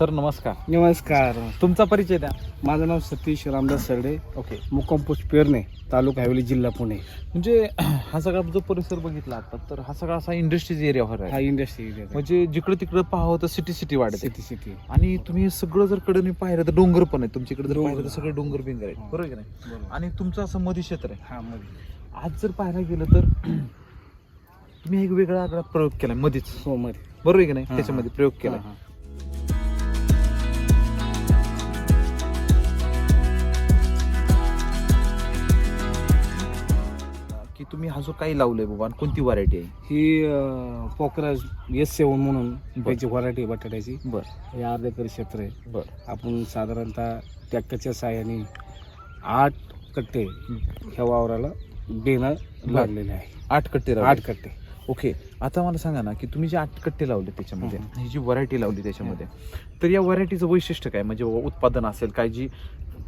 Sir नमस्कार. नमस्कार. तुमचा परिचय द्या. माझं नाव सतीश रामदास सरडे. ओके. मुक्काम पोस्ट पेरणे तालुका हवेली जिल्हा पुणे. म्हणजे हा सगळा जो परिसर बघितला आता तर हा सगळा असा इंडस्ट्रीज एरिया हा आहे. इंडस्ट्री म्हणजे जिकडे तिकडे पाहावं तर सिटी सिटी वाढते सिटी सिटी आणि तुम्ही सगळं जर कडे पाहिलं तर डोंगर पण आहे तुमच्याकडे जर. पाहिलं तर सगळे डोंगर बिंगर हा. बरोबर की नाही? आणि तुमचं असं मधी क्षेत्र आहे. हा मध्ये आज जर पाहायला गेलं तर तुम्ही एक वेगळा आगळा प्रयोग केलाय मध्येच हो मध्ये बरोबर आहे की नाही? हा, त्याच्यामध्ये प्रयोग केलाय. हा, तुम्ही हा जो काही लावलंय बाबा आणि कोणती व्हरायटी आहे? ही अं, पोखराज एस सेवन म्हणून त्याची व्हरायटी बटाट्याची. बर. हे अर्धा एकर क्षेत्र आहे. बर. आपण साधारणतः ट्रॅक्टरच्या साहाय्याने आठ कट्टे ह्या वावराला बेणं लागलेले आहे. आठ कट्टे आठ आठ कट्टे. ओके. आता मला सांगा ना की तुम्ही जे आठ कट्टे लावले त्याच्यामध्ये. ही जी व्हरायटी लावली त्याच्यामध्ये तर या व्हरायटीचं वैशिष्ट्य काय? म्हणजे बाबा उत्पादन असेल काय जी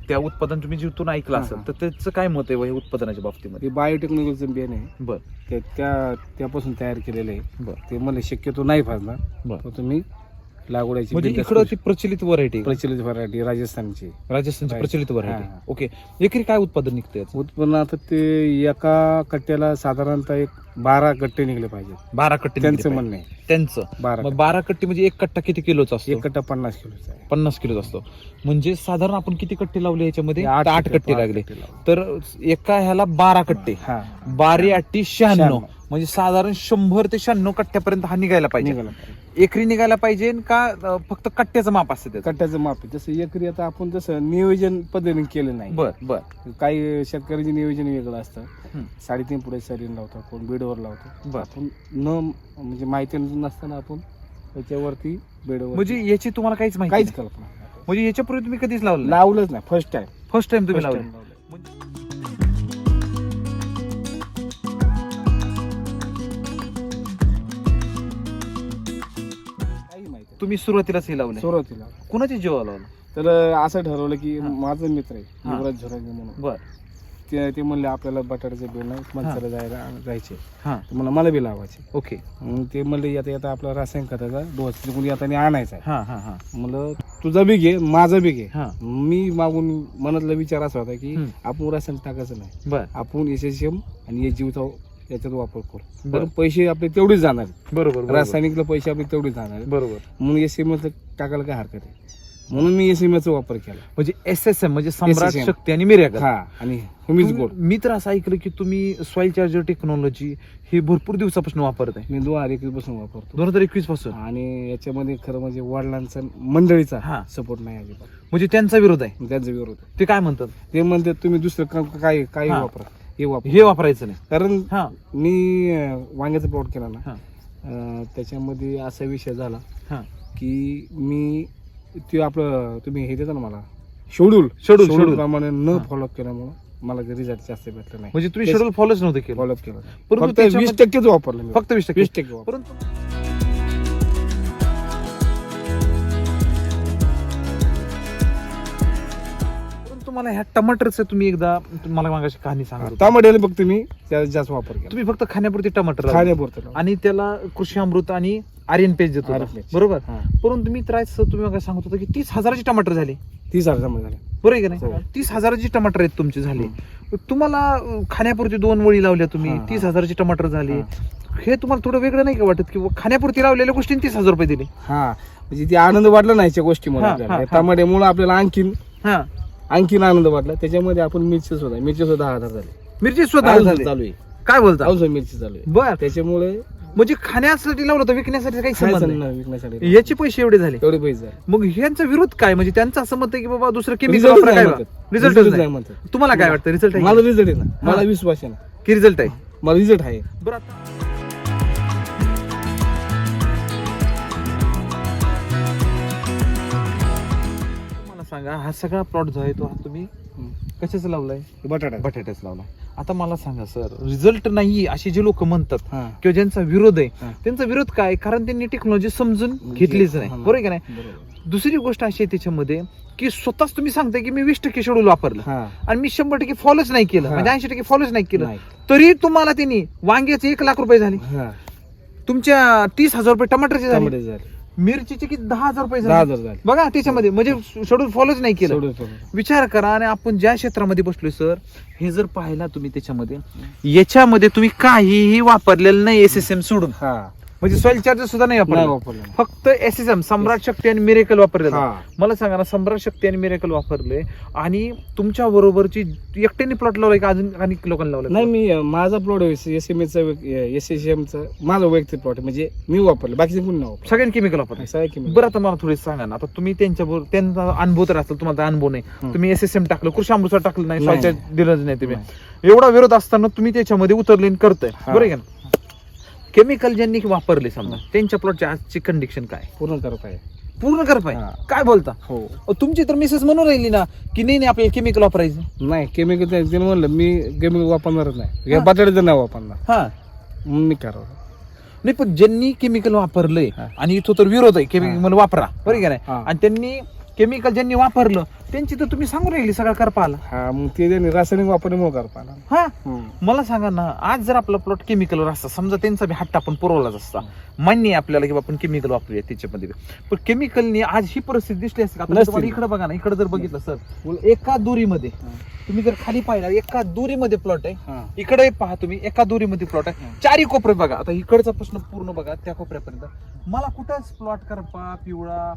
त्या उत्पादन तुम्ही जिथून ऐकलं हा, असेल हा. तर त्याचं काय मत आहे बा हे उत्पादनाच्या बाबतीमध्ये? हे बायोटेक्नॉलॉजीचं बियाणे आहे. बर. ते त्या त्यापासून तयार केलेलं आहे. बर. ते मला शक्यतो नाही फाजणार. बर. तर तुम्ही लागवडाची म्हणजे बिनधास्त इकडं ती प्रचलित व्हरायटी. प्रचलित व्हरायटी राजस्थानची राजस्थानची Right. प्रचलित व्हरायटी हा. ओके एकरी काय उत्पादन निघतं याचं? उत्पन्न आता ते एका कट्ट्याला साधारणतः एक बारा कट्टे निघले पाहिजेत बारा कट्टे त्यांचं पाहिजे. म्हणणं आहे त्यांचं बारा मग बारा कट्टे म्हणजे एक कट्टा किती किलोचा कट्टे. एक असतो कट्टा पन्नास किलोचा आहे पन्नास किलोचा असतो म्हणजे साधारण आपण किती कट्टे लावले याच्यामध्ये तर आठ कट्टे आठ लागले कट्टे लावले. तर एका ह्याला बारा कट्टे हा बारी अट्टी शहाण्णव शहाण्णव. म्हणजे साधारण शंभर ते शहाण्णव कट्ट्यापर्यंत हा निघायला पाहिजे निघाला पाहिजे. एकरी निघायला पाहिजे का अं, फक्त कट्ट्याचं माप असतं त्याचं कट्ट्याचं माप आहे. जसं एकरी आता आपण तसं नियोजन पद्धतीने केलं नाही बर बर काही शेतकऱ्याचे नियोजन वेगळं असतं. साडेतीन पुढे सरीन लावतो कोण बेडवर लावतो बर आपण न म्हणजे माहिती नसताना आपण त्याच्यावरती बेडवर म्हणजे याची तुम्हाला काहीच माहिती काहीच नाही. कल्पना नाही. म्हणजे याच्यापूर्वी तुम्ही कधीच लावलं लावलंच नाही फर्स्ट टाइम फर्स्ट टाइम तुम्ही लावलं. म्हणजे- तुम्ही सुरुवातीलाच हे लावलं सुरुवातीला. कुणाची जेव्हा लावलं? तर असं ठरवलं की हा. माझा मित्र आहे हा. युवराज झोरांगे म्हणून. बर. ते ते म्हणले आपल्याला बटाट्याचे बेल माणसाला जायला जायचे. हा. तर मला मला बी लावायचे. ओके. मग ते म्हणले येता येता आपला रासायनिक खताचा डोस तिकडून येताना आणायचा आहे. हा हा हा. म्हणलं तुझा बी घे माझा बी घे. हा. मी मागून मनातला विचार असा होता की हम्म. आपण रासायनिक टाकायचं नाही. बर. आपण एस एस एम आणि एस जीवचा याच्यात वापर करू. बर. पैसे आपले तेवढेच जाणार बरोबर. रासायनिकला पैसे आपले तेवढेच जाणार. बरोबर. म्हणून एस एम टाकायला काय हरकत आहे? म्हणून मी एस एम वापर केला. म्हणजे एस एस एम म्हणजे सम्राट. शक्ती आणि मिर्यागल हा आणि तुम्ही- मी तर असं ऐकलं की तुम्ही सॉइल चार्जर टेक्नॉलॉजी हे भरपूर दिवसापासून वापरत आहे मी दोन हजार एकवीसपासून वापरतो. दोन हजार एकवीसपासून आणि याच्यामध्ये खरं म्हणजे वडिलांचा मंडळीचा हा. सपोर्ट नाही अजिबात. म्हणजे त्यांचा विरोध आहे? त्यांचा विरोध. ते काय म्हणतात? ते म्हणतात तुम्ही दुसरं काय काय. वापरा? हे वापर. हे वापरायचं नाही. कारण हा. मी अं, वांग्याचा प्लॉट केला ना हा. अं, त्याच्यामध्ये असा विषय झाला हा. की मी ते आपलं तुम्ही हे देता ना मला? Schedule Schedule, schedule. प्रमाणे न. फॉलोअप केल्यामुळं मला रिझल्ट जास्त भेटला नाही. म्हणजे तुम्ही शेड्यूल फॉलोच नव्हतं केलं. फॉलोअप केलं. परंतु फक्त त्याच्यामध्ये- वीस टक्केच वापरलं मी. फक्त वीस टक्के. वीस टक्के वापरलं. परंतु मला ह्या टमाटरचं तुम्ही एकदा मला मागाशी कहाणी सांगा टमाट्याला फक्त मी त्याचा जास्त वापर केला तुम्ही फक्त खाण्यापुरती टमाटर लावले. खाण्यापुरतं. आणि त्याला कृषी अमृत आणि आर्यन पेज देतो. बरोबर हा. परंतु मी तर आज तुम्ही सांगत होता की तीस हजाराची टमाटर झाली तीस हजार जमा झाले बरोबर आहे का हो. नाही तीस हजाराची टमाटर आहेत तुमची झाली तुम्हाला अं, खाण्यापुरती दोन वळी लावल्या तुम्ही हा, हा. तीस हजाराची टमाटर झाली हे तुम्हाला थोडं वेगळं नाही का वाटत की बुवा खाण्यापुरती लावलेल्या गोष्टी तीस हजार रुपये दिले हा म्हणजे ती आनंद वाटला नाही गोष्टीमुळे हा. हा, हा. टमाट्यामुळे आपल्याला आणखीन हा आणखीन आनंद वाटला. त्याच्यामध्ये आपण मिरची सुद्धा मिरची सुद्धा हजार झाली. मिरची स्वतः झाली. चालू आहे. काय बोलता? अजून मिरची चालू आहे. बर. त्याच्यामुळे म्हणजे खाण्यासाठी लावलं होतं विकण्यासाठी काही संबंध नाही विकण्यासाठी याचे पैसे एवढे झाले. तेवढे पैसे झाले. मग ह्यांचा विरोध काय? म्हणजे त्यांचं असं मत आहे की बाबा दुसरं केमिकल Result वापरा नाही काय म्हणतात. रिझल्ट Result नाही. नाही म्हणतात. तुम्हाला काय वाटतं? रिझल्ट आहे मला रिझल्ट आहे ना. मला विश्वास आहे ना. की रिझल्ट आहे? मला रिझल्ट आहे. बरं आता सांगा हा सगळा प्लॉट जो आहे तो हा तुम्ही कशाचा लावलाय? हे बटाटा बटाट्याच लावलाय. आता मला सांगा सर रिझल्ट नाही असे जे लोक म्हणतात किंवा ज्यांचा विरोध आहे. त्यांचा विरोध काय? कारण त्यांनी टेक्नॉलॉजी समजून घेतलीच नाही बरोबर आहे का नाही. दुसरी गोष्ट अशी आहे त्याच्यामध्ये की स्वतःच तुम्ही सांगताय की मी वीस टक्के शेड्यूल वापरलं. आणि मी शंभर टक्के फॉलोच नाही केलं. म्हणजे ऐंशी टक्के फॉलोच नाही केलं. तरी तुम्हाला त्यांनी वांग्याचे एक लाख रुपये झाले. तुमच्या तीस हजार रुपये टमाटरचे झाले. टमाटे झाले. मिरचीचे किती? दहा हजार रुपये दहा झाले हजार झाले. बघा त्याच्यामध्ये म्हणजे शेड्यूल फॉलोच नाही केलं. सोडून सोडून. विचार करा आणि आपण ज्या क्षेत्रामध्ये बसलोय सर हे जर पाहिला तुम्ही त्याच्यामध्ये याच्यामध्ये तुम्ही काहीही वापरलेलं नाही एस एस एम सोडून. हा. म्हणजे सॉइल चार्जर सुद्धा नाही नाही वापरलं. वापरलं फक्त S S M Samrat Shakti आणि मिरेकल वापरलेलं हा. मला सांगा ना सम्राट शक्ती आणि मिरेकल वापरले आणि तुमच्या बरोबरची एकट्याने प्लॉट लावलाय का अजून अनेक लोकांना लावलं? नाही मी अं, माझा plot S M H S S एमचा माझा वैयक्तिक प्लॉट म्हणजे मी वापरलं बाकीचे कोणी नाही वापरलं. सगळ्यांनी केमिकल वापरले. असं आहे की मी- बरं आता मला थोडी सांगा ना आता तुम्ही त्यांच्या बरोबर त्यांचा अनुभव तर असेल तुम्हाला अनुभव नाही. हम्म. तुम्ही एस एस एम टाकलं कृषी अमृतसर टाकलं नाही दिलं नाही तुम्ही. एवढा विरोध असताना तुम्ही त्याच्यामध्ये उतरले आणि करताय. बरोबर आहे का केमिकल ज्यांनी वापरले समजा त्यांच्या प्लॉटची आजची कंडिशन काय? पूर्ण करत आहे. पूर्ण कर पाय हा. काय बोलता? हो. अहो, तुमची तर मिसेस म्हणून राहिली ना की नाही नाही आपल्याला केमिकल वापरायचं. नाही केमिकल म्हणलं मी केमिकल वापरणारच नाही. हा. बटाट्याचं नाही वापरणार. हा. मी करावं नाही पण ज्यांनी केमिकल वापरलंय हा. आणि इथं तर विरोध आहे केमिकल वापरा. बरोबर आहे का नाही? हा. आणि त्यांनी केमिकल ज्यांनी वापरलं त्यांची तर तुम्ही सांगून राहिली सगळा करपाला. हा मग ते त्यांनी रासायनिक वापरल्यामुळे करपाला. हा? मला सांगा ना आज जर आपला प्लॉट केमिकलवर असता समजा त्यांचा बी हट्टा आपण पुरवलाच असता मान्य आहे आपल्याला की आपण केमिकल वापरूया त्याच्यामध्ये. पण केमिकलनी आज ही परिस्थिती दिसली असते इकडे बघा ना इकडे जर बघितलं सर एका दुरीमध्ये तुम्ही जर खाली पाहिला एका दुरीमध्ये प्लॉट आहे. इकडे पहा तुम्ही एका दोरीमध्ये प्लॉट आहे. हं. चारी कोपरे बघा. आता इकडचा प्रश्न पूर्ण बघा त्या कोपऱ्यापर्यंत. मला कुठंच प्लॉट करपा पिवळा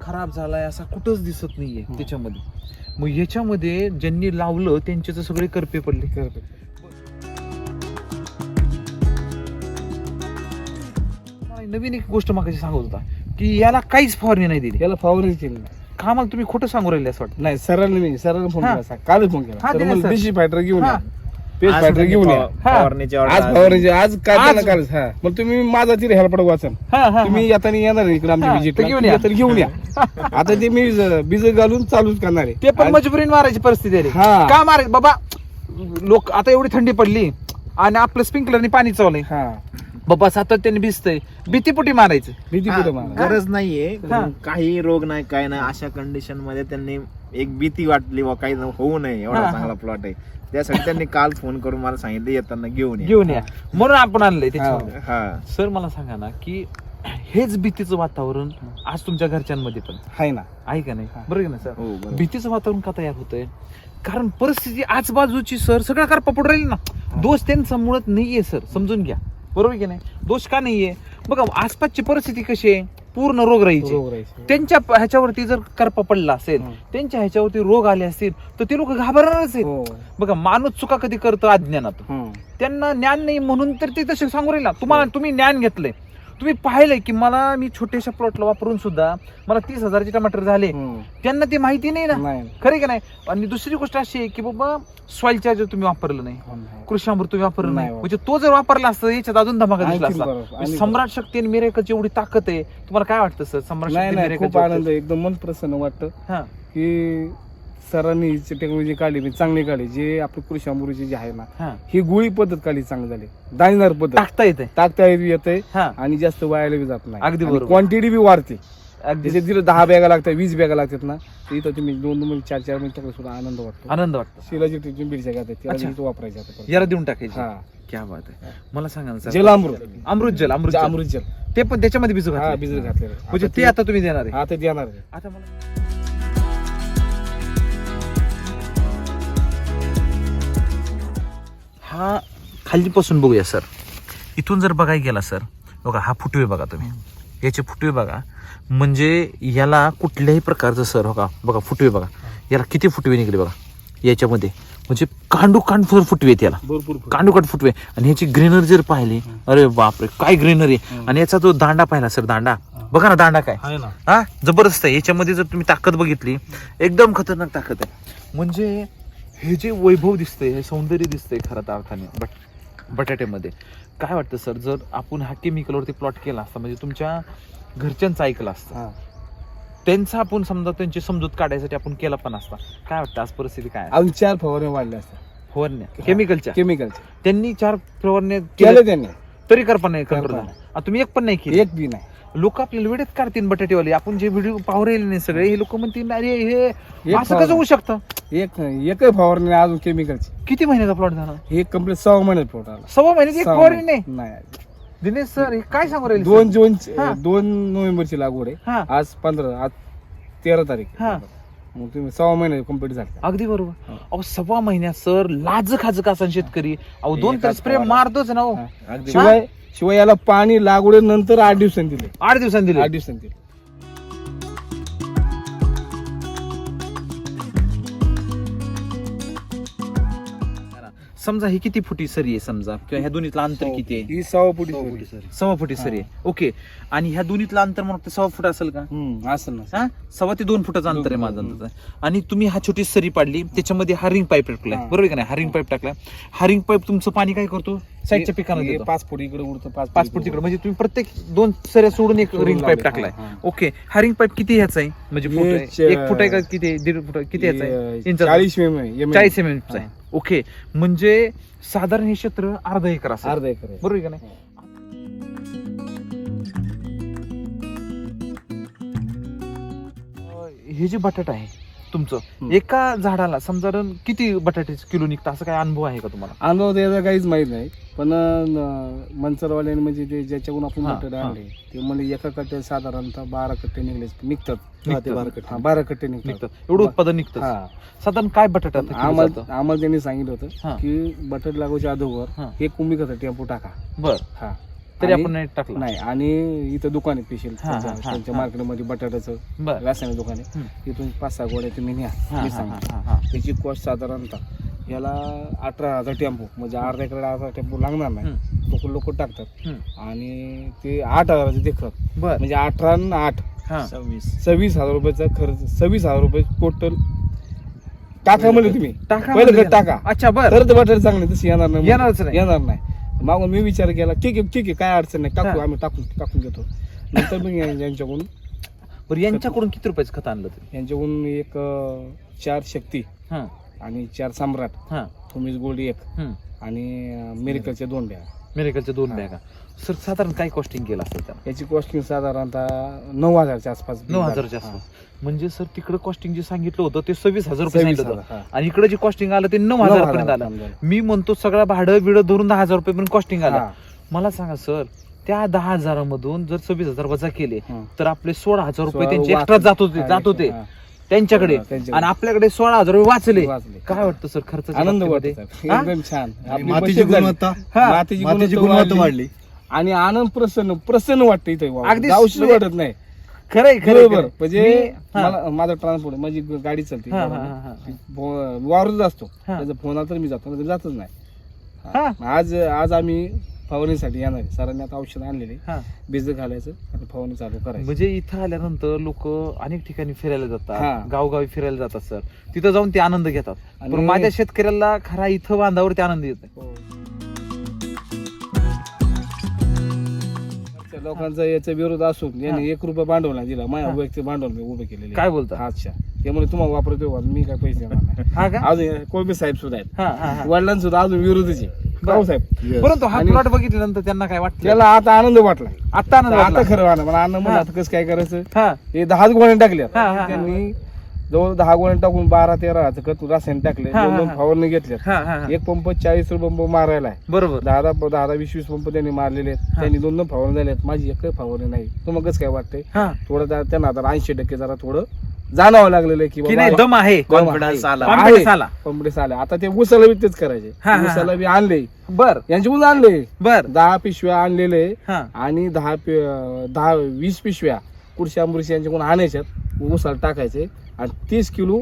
खराब झालाय असा कुठंच दिसत नाहीये. त्याच्यामध्ये मग याच्यामध्ये ज्यांनी लावलं त्यांचे तर सगळे करपे पडले मला नवीन एक गोष्ट मागाशी सांगत होता की याला काहीच फवारणी नाही दिली याला फवारणी केली नाही का मला तुम्ही खोटं सांगू राहिले असं वाटतं नाही सरांनी नाही सरांनी फोन हा. केला कालच फोन केला हा, दिला सर. फायटर घेऊन हा. आज फायटर त्यांनी घेऊन या. फवा- फवारणीची order आज आली. आज काल आज- कालच हा. मग तुम्ही माझा तिथे हेल्पड वाचन हा, हा, तुम्ही येताना येणार इकडे हा, आमच्या तर घेऊन या. तर घेऊन या. आता ते मी ज- बीज घालून चालूच करणार आहे. ते पण आज- मजबुरीने मारायची परिस्थिती आली हा. का माराय बाबा लोक आता एवढी थंडी पडली आणि आपलं स्प्रिंकलरने पाणी चावलंय. हा. बाबा सातत्याने भिजतंय. भीतीपोटी मारायचं. भीती हा, मारा गरज नाहीये. हा. काही रोग नाही काय नाही. अशा कंडिशनमध्ये त्यांनी एक भीती वाटली व काही होऊ नये हा, एवढा हा. चांगला प्लॉट आहे. त्यासाठी त्यांनी काल फोन करून मला सांगितलं येताना घेऊन ये. घेऊन या. म्हणून आपण आणलंय त्याच्यामध्ये हा. सर मला सांगा ना की हेच भीतीचं वातावरण आज तुमच्या घरच्यांमध्ये पण. आहे ना. आहे का नाही? हा. बरोबर आहे ना सर? हो बरोबर. भीतीचं वातावरण का तयार होतंय? कारण परिस्थिती आजबाजूची सर सगळं करपा पडून राहील ना. दोष त्यांचा मुळात नाहीये सर. समजून घ्या. बरोबर की नाही? दोष का नाहीये? बघा आसपासची परिस्थिती कशी आहे? पूर्ण रोगराईची रोग राहायचे. त्यांच्या प- ह्याच्यावरती जर करपा पडला असेल हं. त्यांच्या ह्याच्यावरती रोग आले असतील तर ते लोक घाबरणारच आहेत हो. बघा माणूस चुका कधी करतो? अज्ञानात हं. त्यांना ज्ञान नाही म्हणून तर ते तसे सांगू राहिला. तुम्हाला तुम्ही ज्ञान घेतलंय. तुम्ही पाहिलंय की मला मी छोट्याशा प्लॉटला वापरून सुद्धा मला तीस हजारचे टमाटर झाले. हं. त्यांना ते माहिती नाही ना? खरे का नाही? आणि दुसरी गोष्ट अशी आहे की बाबा सॉइल चार्जर तुम्ही वापरलं नाही. हो, नाही. कृषी अमृत तुम्ही वापरलं नाही. नाही म्हणजे तो जर वापरला असता याच्यात अजून धमाका दिसला असता. म्हणजे सम्राट शक्ती आणि मिरेकलची एवढी ताकद आहे. तुम्हाला काय वाटतं सर? सम्राट शक्ती. एकदम मन प्रसन्न वाटतं हा. की सरांनी टेक्नॉलॉजी काढली म्हणजे चांगली काढली जे आपली कृषी अमृतची जी आहे ना हा. ही गोळी पद्धत काढली चांगली झाली. दाणेदार पद्धत. टाकता येते टाकता येते हा. आणि जास्त वायाला बी जात नाही. अगदी बरोबर. क्वांटिटी बी वाढते. अगदी. त्याच्यात दिलं दहा बॅगा लागतात वीस बॅगा लागतात ना तर इथं तुम्ही दोन दोन चार चार मिनिट टाकलं सुद्धा आनंद वाटतो. आनंद वाटतो. शिलाची ट्रीटमेंट बीडच्या घातात अच्छा. वापरायचं आता परत. याला देऊन टाकायची. हा. क्या बात आहे. मला सांगा ना सर. जलामृत अमृत. जल अमृत जल. अमृत जल. ते पण त्याच्यामध्ये भिजू हा घातलंय. बिजल घातलेलं. म्हणजे ते आता तुम्ही देणार आहे. आता देणार आहे. आता मला हा खालीपासून बघूया सर. इथून जर बघायला गेला सर बघा हा फुटवे बघा तुम्ही. याचे फुटवे बघा. म्हणजे याला कुठल्याही प्रकारचं सर हो का बघा फुटवे बघा. याला किती फुटवे निघले बघा याच्यामध्ये. म्हणजे कांडू कांड फुटवे आहेत याला. भरपूर फुलं. कांडूकाट फुटवे. आणि ह्याची ग्रीनरी जर पाहिली अरे बापरे काय ग्रीनरी आणि याचा जो दांडा पाहिला सर दांडा. बघा ना दांडा काय. हा जबरदस्त आहे. याच्यामध्ये जर तुम्ही ताकद बघितली एकदम खतरनाक ताकद आहे. म्हणजे हे जे वैभव दिसतंय हे सौंदर्य दिसतंय खरं अर्थाने बट बटाट्यामध्ये. काय वाटतं सर जर आपण हा केमिकलवरती प्लॉट केला असता म्हणजे तुमच्या घरच्यांचं ऐकलं असतं. त्यांचा आपण समजा त्यांची समजूत काढायसाठी आपण केला पण असता काय वाटतं आज परिस्थिती काय? अजून चार फवारण्या वाढल्या असतात फवारण्या? केमिकलच्या केमिकलच्या त्यांनी चार फवारण्या केलं केल्या. त्यांनी. तरी करपा नाही करपा. आता तुम्ही एक पण नाही केली. एक बी नाही. लोक आपल्याला वेळेत काढतील बटाटेवाले. आपण जे व्हिडिओ पाहू राहिले नाही सगळे हे लोक म्हणतील अरे हे एक असं कसं. होऊ शकतं? एक एकही फवारणी नाही अजून केमिकलची किती महिन्याचा प्लॉट झाला? हे कंप्लीट सहा महिन्यात प्लॉट आला सव्वा महिन्यात एक सहा फवारणी नाही महिने- नाही? दिनेश सर हे काय सांगू राहिले दोन जून हा. दोन नोव्हेंबरची लागवड आहे. हा. आज पंधरा आज तेरा तारीख हा. मग तुम्ही सहा महिने कंप्लीट झाले. अगदी बरोबर. हा. अहो सव्वा महिन्यात सर लाज खाजक असा शेतकरी. अहो दोन तर एकाच स्प्रे फवारा. मारतोच ना हो. हा. शिवाय शिवाय याला पाणी लागवडीनंतर आठ दिवसांनी दिले. आठ दिवसांनी दिले. आठ दिवसांनी दिले. समजा ही किती फुटी सरी आहे समजा? किंवा ह्या दोन्हीतलं अंतर किती आहे? ही सहा फुटी सरी. सव्वा फुटी सरी आहे. ओके. आणि ह्या दोन्हीतलं अंतर ते सव्वा फुट असेल का? हम्म, असं ना. हा? सव्वा ते दोन फुटाचं अंतर आहे माझं. अंतर आणि तुम्ही हा छोटी सरी पाडली त्याच्यामध्ये हा रिंग पाईप टाकलाय. हा. बरोबर आहे का नाही? हा रिंग पाईप टाकलाय. हा रिंग पाईप तुमचं पाणी काय करतो? साईडच्या पिकांना हे देतो. पाच फूट इकडे उडतं पाच पाच फूट तिकडे. म्हणजे तुम्ही प्रत्येक दोन सऱ्या सोडून एक रिंग पाईप. टाकलाय. ओके. हा रिंग पाईप किती ह्याचा आहे? म्हणजे फूट हे? च- एक फूट आहे का किती? आहे? दीड फूट किती ह्याचा आहे? इंचाचा? चाळीस एम एम चाळीस एम एमचा आहे. ओके. म्हणजे साधारण हे क्षेत्र अर्धा एकर असेल. अर्धा एकर आहे. बरोबर आहे का नाही? अं, हे जे बटाटा आहे तुमचं. एका झाडाला समजा किती बटाटे किलो निघतं? असं काय अनुभव आहे का तुम्हाला? अनुभव त्याचा काहीच माहीत नाही. पण अं, मंचरवाल्याने म्हणजे ते ज्याच्याकडून आपण हा, बटाटे हा. आणले ते म्हणजे एका कट्ट्यात साधारणतः बारा कट्टे निघले निघतात. ते बारा कट्टे. हा, बारा कट्टे निघतात. निघतं एवढं उत्पादन निघतं हा. साधारण काय बटाटा आता किलो आम्हाला जातं? आम्हाला त्यांनी सांगितलं हा. होतं की बटाट लागवच्या अगोदर हा. एक कुंभी खत टेम्पो टाका. बर. हा. तरी आणि- आपण नाही टाकलं. नाही आणि इथं दुकान आहे स्पेशल हा, हा, त्यांच्या हा, त्यांच्या हा. मार्केटमध्ये बटाट्याचं बर. रासायनिक दुकान आहे. तिथून पाच सहा गोड्या तुम्ही न्या हा, मी हा, सांगतो. हा, हा. त्याची कॉस्ट साधारणतः याला अठरा हजार टेम्पो म्हणजे अर्धा एकर अठरा टेम्पो लागणार नाही. हम्म, लोक लोक टाकतात. हम्म. आणि ते आठ हजाराचे ते खत बर. म्हणजे अठरा आणि आठ. हा. सव्वीस. सव्वीस हजार रुपयाचा खर्च सव्वीस हजार रुपये टोटल टाका म्हणले तुम्ही. टाका पहिलं म्हणजे खत टाका. अच्छा बर. तर ते बटाटे चांगले तसे येणार नाही येणारच नाही. येणार नाही. मागून मी विचार केला ठीक आहे ठीक आहे काय अडचण नाही टाकू हा. आम्ही टाकून टाकून घेतो नंतर या- यांच्याकडून बरं यांच्याकडून किती रुपयाचं खत आणलं तुम्ही? यांच्याकडून एक अं, चार शक्ती हा. आणि चार सम्राट. हा. उमेश गोल्ड एक हम्म. आणि मेरिकलच्या दोन बॅग. मेडिकलचे दोन हा. बॅगा. सर साधारण काय कॉस्टिंग केलं असेल त्याला याची कॉस्टिंग साधारणतः नऊ हजारच्या आसपास नऊ हजारच्या. आसपास म्हणजे सर तिकडे कॉस्टिंग जे सांगितलं होतं ते सव्वीस हजार रुपये सव्वीस सांगितलं हजार, होतं. आणि इकडे जे कॉस्टिंग आलं ते नऊ हजार पर्यंत आलं. मी म्हणतो सगळं भाडं बिडं धरून दहा हजार रुपये पर्यंत कॉस्टिंग आलं. मला सांगा सर त्या दहा हजारामधून जर सव्वीस हजार वजा केले हा. तर आपले सोळा हजार रुपये त्यांचे एक्स्ट्रा जात होते जात होते. त्यांच्याकडे हा, त्यांच्याकडे. आणि आपल्याकडे सोळा हजार रुपये वाचले वाचले. काय वाटतं सर खर्च आनंद वाटत? एकदम छान आपली मातीची बचत झाली. गुणवत्ता हा. मातीची गुणवत्ता वाढली. आणि आनंद प्रसन्न प्रसन्न वाटतं इथे अगदी म्हणजे- वाटत नाही खरंय बरोबर. म्हणजे हा. माझा ट्रान्सपोर्ट माझी गाडी चालते हा, हा, हा, हा. वावरत असतो हा. त्याचा फोन तर मी जातो जातच नाही हा. हा. आज आज आम्ही फवारणीसाठी येणार सरांनी आता औषध आणलेले हा. बीज घालायचं आणि फवारणी चालू करायची म्हणजे इथं आल्यानंतर लोक अनेक ठिकाणी फिरायला हा. जातात गावगावी फिरायला जातात सर तिथं जाऊन ते आनंद घेतात माझ्या शेतकऱ्याला खरा इथं बांधावरती आनंद येत हो. आजच्या लोकांचा याचा विरोध असून यांनी एक रुपये भांडवल नाही दिला. माझ्या हा. वैयक्तिक भांडवल मी उभे केलेले काय बोलता? अच्छा. त्यामुळे तुम्हाला वापरतो का? मी काय पैसे देणार नाही. हा का? अजून कोळबे साहेब सुद्धा आहेत. हा, हा, हा. वडिलांना सुद्धा अजून विरोधच भाऊ साहेब. परंतु हा प्लॉट बघितल्यानंतर त्यांना काय वाटतं त्याला आता आनंद वाटला. आता आनंद आता वाटला. खरं मला आनंद म्हणलं हा. आता कसं काय करायचं? हा. हे दहाच गोण्या टाकल्या हा, हा, हा. त्यांनी जवळ दहा गोण्या टाकून बारा तेरा हात खत रासायन टाकले हा, दोन दोन हा. फवारणी घेतल्या हा हा हा. एक पंप चाळीस रुपये पंप मारायला आहे. बरोबर. दहा दहा दहा दहा वीस वीस पंप त्यांनी मारलेले आहेत. हा. त्यांनी दोन दोन फवारणी झाले आहेत. माझी एकही फवारणी नाही. तुम्हाला कसं काय वाटतंय? हा. थोडं त्या- त्यांना आता ऐंशी टक्के जरा थोडं जाणवावं लागलेलं आहे की की नाही बाबा दम आहे. दम आहे. confidence आला. Confidence आहे. आला. पंपडे आले. आता ते उसाला बी तेच करायचे. हा, हा, हा. उसाला बी आणले. बर. यांच्याकडून आणले. बर. दहा पिशव्या आणलेले. हा. आणि दहा पि- दहा वीस पिशव्या. कुडशी आंबुरशी यांच्याकडून आणायच्यात उसाला टाकायचे. आणि तीस किलो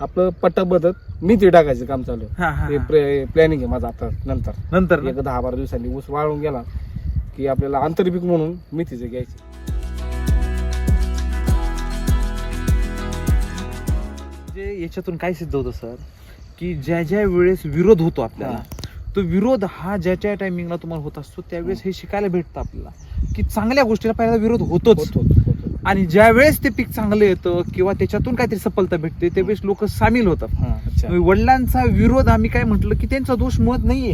आपलं पट्टा बदत मी ते टाकायचं काम चालू आहे. हा हा हे हा. प्लॅनिंग आहे माझं आता नंतर नंतर ना? एक दहा बारा दिवसांनी ऊस वाळून गेला की आपल्याला आंतरपीक म्हणून मेथीचं घ्यायचं म्हणजे याच्यातून काय सिद्ध होतं सर की ज्या ज्या वेळेस विरोध होतो आपल्याला तो विरोध हा ज्या ज्या टायमिंगला तुम्हाला होत असतो त्यावेळेस हे शिकायला भेटतं आपल्याला की चांगल्या गोष्टीला पहिला विरोध होतोच होत होत होत होत. आणि ज्या वेळेस ते पीक चांगलं येतं किंवा त्याच्यातून काहीतरी सफलता भेटते त्यावेळेस लोक सामील होतात. हा, वडिलांचा विरोध आम्ही काय म्हटलं की त्यांचा दोष मुळात नाहीये.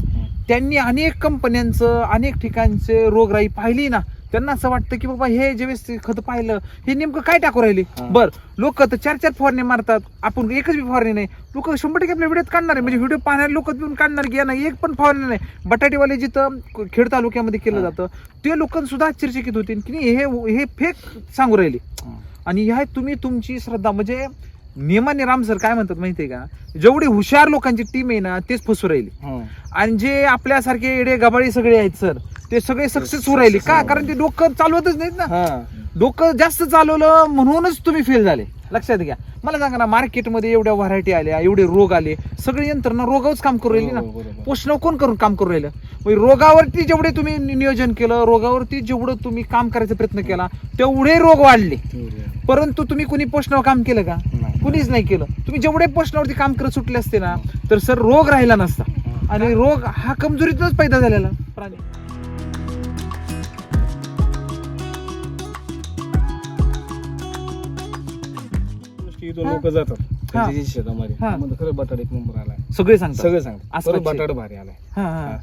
त्यांनी अनेक कंपन्यांचं अनेक ठिकाणचे रोगराई पाहिली ना त्यांना असं वाटतं की बाबा हे ज्यावेळेस खत पाहिलं हे नेमकं काय टाकू राहिले. बर लोक तर चार चार फवारणी मारतात आपण एकच बी फवारणी नाही. लोक शंभर टक्के आपल्या व्हिडिओत काढणार आहे. म्हणजे व्हिडिओ पाहणारे लोक पिऊन काढणार की नाही एक पण फवारणी नाही. बटाटेवाले जिथं खेड तालुक्यामध्ये केलं. जातं ते लोक सुद्धा आश्चर्यचकित होतील की हे हे फेक सांगू राहिले. आणि ह्या तुम्ही तुमची श्रद्धा म्हणजे नियमाने राम सर काय म्हणतात माहितीये का? जेवढी हुशार लोकांची टीम आहे ना तेच फसू राहिली. हं. आणि जे आपल्यासारखे एडे गबाळी सगळे आहेत सर ते सगळे सक्सेस होऊ राहिले. का? कारण ते डोकं चालवतच नाहीत ना. डोकं जास्त चालवलं म्हणूनच तुम्ही फेल झाले. लक्षात घ्या. मला सांगा ना मार्केटमध्ये एवढ्या व्हरायटी आल्या एवढे रोग आले. सगळी यंत्रणा रोगावरच काम करू राहिली ना. हो. पोषण कोण करून काम करू राहिलं? रोगावरती जेवढे तुम्ही नियोजन केलं रोगावरती जेवढं तुम्ही काम करायचा प्रयत्न केला तेवढे रोग वाढले. परंतु तुम्ही कुणी पोषणावर काम केलं का. कुणीच नाही केलं तुम्ही जेवढे पोषणावरती काम करत सुटले असते ना तर सर रोग राहिला नसता आणि रोग हा कमजोरीतच पैदा झालेला प्राणी. लोक जातात. त्यांच्या शेतामध्ये हा. म्हणतो खरं बटाट एक नंबर आलाय सगळे सांगतात सगळे सांगतात असं परत पाहिजे. बटाट भारी आलाय हा.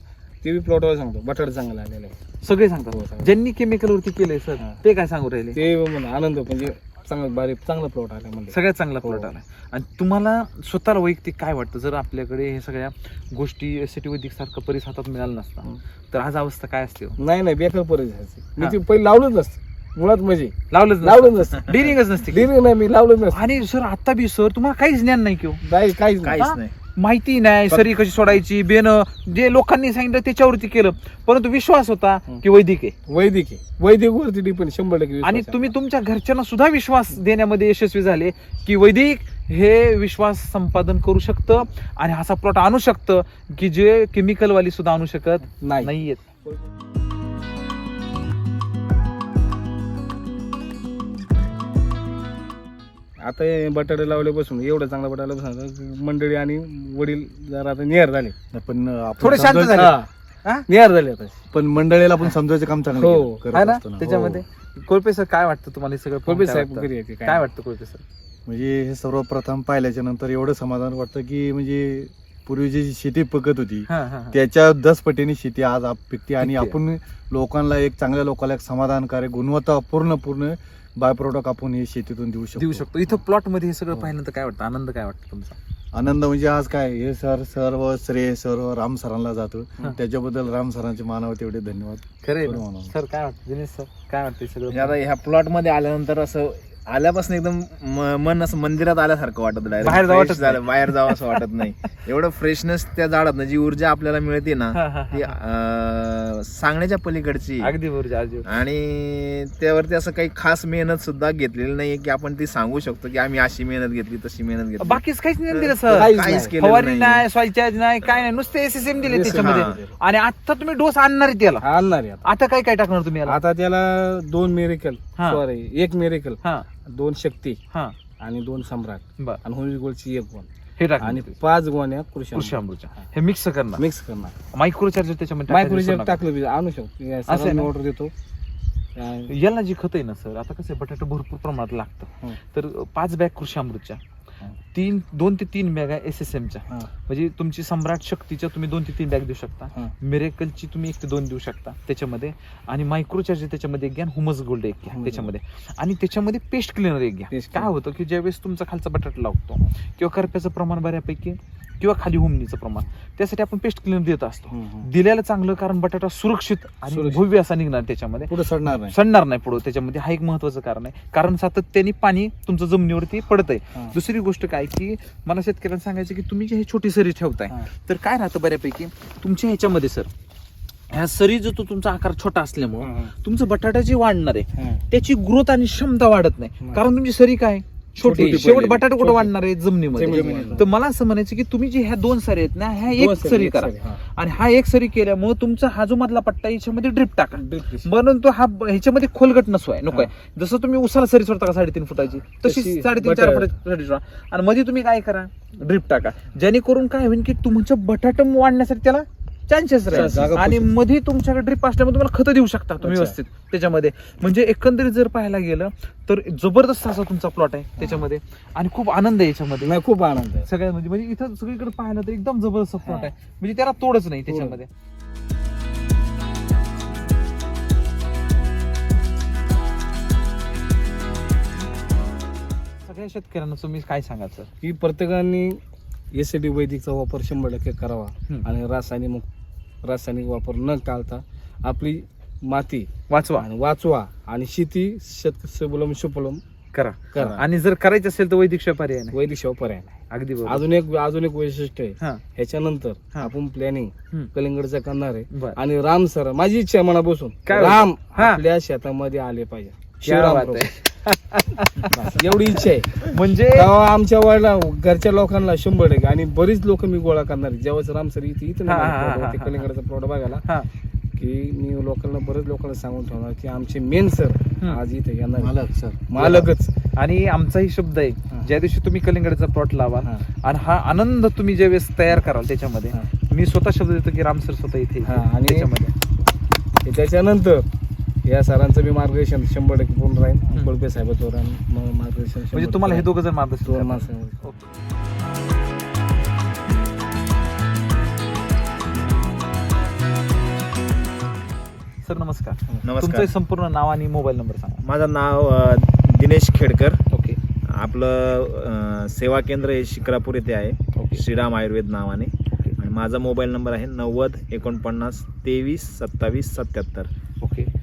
ते बी प्लॉटवर सांगतो बटाट चांगला आलेला आहे सगळे हो, सांगतात सांगतात. ज्यांनी केमिकल वरती केलंय सर हा. ते काय सांगू राहिले ते म्हणून आनंद म्हणजे चांगलं बारीक चांगला प्लॉट आला म्हणजे सगळ्यात चांगला हो. प्लॉट आला. आणि तुम्हाला स्वतःला वैयक्तिक काय वाटतं? जर आपल्याकडे हे सगळ्या गोष्टी सिटी वैदिक सारखं परिस हातात मिळालं नसता हं. तर आज अवस्था काय असते हो? नाही नाही बेकार परिस्थिती मी हा. ते पहिले लावलंच नसतं. मुळात म्हणजे लावलंच लावलंच नसतं. डिरिंगच नसते डेअरी नाही मी लावलंच नसतं. आणि सर आता बी सर तुम्हाला काहीच ज्ञान नाही किंवा नाही काहीच काहीच हा? नाही. माहिती नाही सरी कशी सोडायची बेन जे लोकांनी सांगितलं त्याच्यावरती केलं. परंतु विश्वास होता. की वैदिक आहे. वैदिक आहे. वैदिक वरती डिपेंड शंभर टक्के आणि तुम्ही. तुमच्या घरच्यांना सुद्धा विश्वास देण्यामध्ये यशस्वी झाले की वैदिक हे विश्वास संपादन करू शकतं आणि असा प्लॉट आणू शकतं की जे केमिकलवाली सुद्धा आणू शकत नाही. नाहीयेत. आता हे बटाटे लावल्यापासून एवढं चांगला बटाटा मंडळी आणि वडील जरा आता नियर झाले पण आपण थोडे शांत समजायचं- झाले. हा. हा? नियर झाले आता पण मंडळीला पण समजायचं काम चांगलं हो. केलं, करत आहे ना असताना. त्याच्यामध्ये हो. कोळपे सर काय वाटतं तुम्हाला हे सगळं पाहून कोळपे काय साहेब वाटतं? घरी येते काय वाटतं कोळपे सर म्हणजे हे सर्वप्रथम पाहिल्याच्या नंतर एवढं समाधान वाटतं की म्हणजे पूर्वी जी शेती पिकत होती हा, हा, हा. त्याच्या दस पटीने शेती आज आप पिकते आणि पिकते. आपण लोकांना एक चांगल्या लोकांना एक समाधानकारक गुणवत्ता पूर्ण पूर्ण बाय प्रोडक्ट आपण हे शेतीतून देऊ शकतो. देऊ शकतो. इथं प्लॉटमध्ये हे सगळं. पाहिल्यानंतर काय वाटतं? आनंद काय वाटतं तुमचा? आनंद म्हणजे आज काय? हे सर सर्व श्रेय सर्व राम सरांना जातो. हा. त्याच्याबद्दल राम सरांचे मानावं तेवढे धन्यवाद. खरे बरोबर. सर काय वाटतं? दिनेश सर काय वाटतं हे सगळं? आता ह्या प्लॉटमध्ये आल्यानंतर असं आल्यापासून एकदम म- मन असं मंदिरात आल्यासारखं वाटत direct. बाहेर जावं Fresh वाटत झालं, बाहेर जावं असं वाटत नाही एवढं फ्रेशनेस त्या झाडात जी ऊर्जा आपल्याला मिळते ना हा, हा, हा. ती अं, सांगण्याच्या पलीकडची अगदी बरोबर बरोबर. आणि त्यावरती असं काही खास मेहनत सुद्धा घेतलेली नाहीये की आपण ती सांगू शकतो की आम्ही अशी मेहनत घेतली तशी मेहनत घेतली बाकीच काहीच नाही दिलं सर काहीच काहीच नाही. केलेलं फवारणी नाही. नाही सॉइल चार्ज नाही काय नाही नुसते एस एस एम दिले SSM त्याच्यामध्ये. आणि आता तुम्ही डोस आणणार आहे त्याला आणणार आहे आता आता काय काय टाकणार तुम्ही याला आता त्याला दोन मेरिकल हा. सॉरी एक मेरिकल हा दोन शक्ती हा. आणि दोन सम्राट. बर. आणि होळी गोळची एक गोण. हे टाकणार आणि. पाच गोण्या कृषी कृषी अमृतच्या हे. मिक्स करणार. मिक्स करणार. मायक्रो चार्जर त्याच्यामध्ये टाकायचं विसरू नका. टाकलं बी आणू शकतो. या असं आहे सरांनी ना? ऑर्डर देतो. याला जी खत आहे ना सर आता कसं बटाटे भरपूर प्रमाणात लागतं. हं. तर पाच बॅग कृषी अमृतच्या. तीन दोन ते तीन बॅग एस एस एमच्या हा, म्हणजे तुमची सम्राट शक्तीच्या तुम्ही दोन ते तीन बॅग देऊ शकता. हा. मिरेकलची तुम्ही एक ते दोन देऊ शकता त्याच्यामध्ये. आणि मायक्रोचार्ज त्याच्यामध्ये एक घ्या हुमस गोल्ड एक घ्या त्याच्यामध्ये. आणि त्याच्यामध्ये पेस्ट क्लिनर एक घ्या. काय. होतं की ज्यावेळेस तुमचा खालचा बटाटा लागतो किंवा करप्याचं प्रमाण बऱ्यापैकी किंवा खाली हुमणीचं प्रमाण त्यासाठी आपण पेस्ट क्लिनर देत असतो. दिलेलं चांगलं कारण बटाटा सुरक्षित आणि. भव्य असा निघणार त्याच्यामध्ये पुढे सडणार नाही सडणार नाही पुढं त्याच्यामध्ये हा एक महत्वाचं कारण आहे कारण सातत्याने पाणी तुमचं जमिनीवरती पडत आहे. दुसरी गोष्ट काय की मला शेतकऱ्यांना सांगायचं की तुम्ही जे हे छोटी सरी ठेवताय. तर काय राहतं बऱ्यापैकी तुमच्या ह्याच्यामध्ये सर ह्या सरी जो तो तुमचा आकार छोटा असल्यामुळं तुमचं बटाटा जे वाढणार आहे. त्याची ग्रोथ आणि क्षमता वाढत नाही. कारण तुमची सरी काय छोटी छोटी शेवट पडलेली. बटाटा कुठं छोटी. वाढणार आहे जमिनीमध्ये जमिनीमध्ये. तर मला असं म्हणायचं की तुम्ही जे ह्या दोन सरी आहेत ना ह्या एक सरी, करा हा. आणि हा एक सरी केल्यामुळे तुमचा हा जो मधला पट्टा याच्यामध्ये ड्रिप टाका. म्हणून तो हा ब- ह्याच्यामध्ये खोलगट नसोय नकोय जसं तुम्ही उसाला सरी सोडता का साडेतीन फुटाची तशी तशी साडेतीन चार बटाटा. फुटाची सोडा आणि मध्ये तुम्ही काय करा ड्रिप टाका जेणेकरून काय होईल की तुमचं बटाटा वाढण्यासाठी त्याला चान्सेस राहील. आणि मध्ये तुमच्याकडे ड्रिप असल्यामुळे तुम्हाला खतं देऊ शकता तुम्ही व्यवस्थित त्याच्यामध्ये. म्हणजे एकंदरीत जर पाहायला गेलं तर जबरदस्त असा तुमचा प्लॉट आहे त्याच्यामध्ये. आणि खूप आनंद आहे याच्यामध्ये. नाही खूप आनंद आहे. सगळ्या म्हणजे म्हणजे इथं सगळीकडे पाहिलं तर एकदम जबरदस्त प्लॉट आहे. म्हणजे त्याला तोडच नाही त्याच्यामध्ये. सगळ्या शेतकऱ्यांना तुम्ही काय सांगायचं की प्रत्येकाने एस डी वैदिकचा वापर शंभर टक्के करावा. आणि रासायनिक मुक- रासायनिक वापर न टाळता आपली माती वाचवा. आणि वाचवा. आणि शेती शेत सबलम सुपलम करा. करा. आणि जर करायचं असेल तर वैदिक शिवाय पर्याय नाही. वैदिक शिवाय पर्याय नाही. अगदी अजून एक अजून एक वैशिष्ट्य आहे. ह्याच्यानंतर. आपण प्लॅनिंग. कलिंगडचं करणार आहे. आणि राम सर माझी इच्छा आहे मनापासून. काय राम बोलतो? हा. आपल्या शेतामध्ये आले पाहिजे. शिवराम एवढी इच्छा आहे म्हणजे तेव्हा आमच्या वडिला घरच्या लोकांना शंभर टक्के आणि बरीच लोक मी गोळा करणार आहे. जेव्हाच राम सर इथे इथे हा, हा, हा, हा, ते हा. कलिंगडचा प्लॉट बघायला हा की मी लोकांना बरेच लोकांना सांगून ठेवणार की आमचे मेन सर हम्म. आज इथे येणार आहे. मालक सर मालकच आणि आमचाही शब्द आहे हा. ज्या दिवशी तुम्ही कलिंगडचा प्लॉट लावा हा. आणि हा आनंद तुम्ही ज्यावेळेस तयार कराल त्याच्यामध्ये हा. मी स्वतः शब्द देतो की राम सर स्वतः इथे हा, आणि- त्याच्यामध्ये हे त्याच्यानंतर या सरांचं मी मार्गदर्शन शंभर टक्के पूर्ण राहील. कोळपे म- मार्गदर्शन म्हणजे तुम्हाला हे दोघं जण मार्गदर्शन दोन. माणसं. सर नमस्कार. नमस्कार. तुमचं संपूर्ण नाव आणि मोबाईल नंबर सांगा. माझं नाव अ, दिनेश खेडकर. ओके. आपलं अ, सेवा केंद्र हे शिक्रापूर येथे आहे. ओके. श्रीराम आयुर्वेद नावाने. आणि माझा मोबाईल नंबर आहे नव्वद एकोणपन्नास तेवीस सत्तावीस सत्याहत्तर. ओके.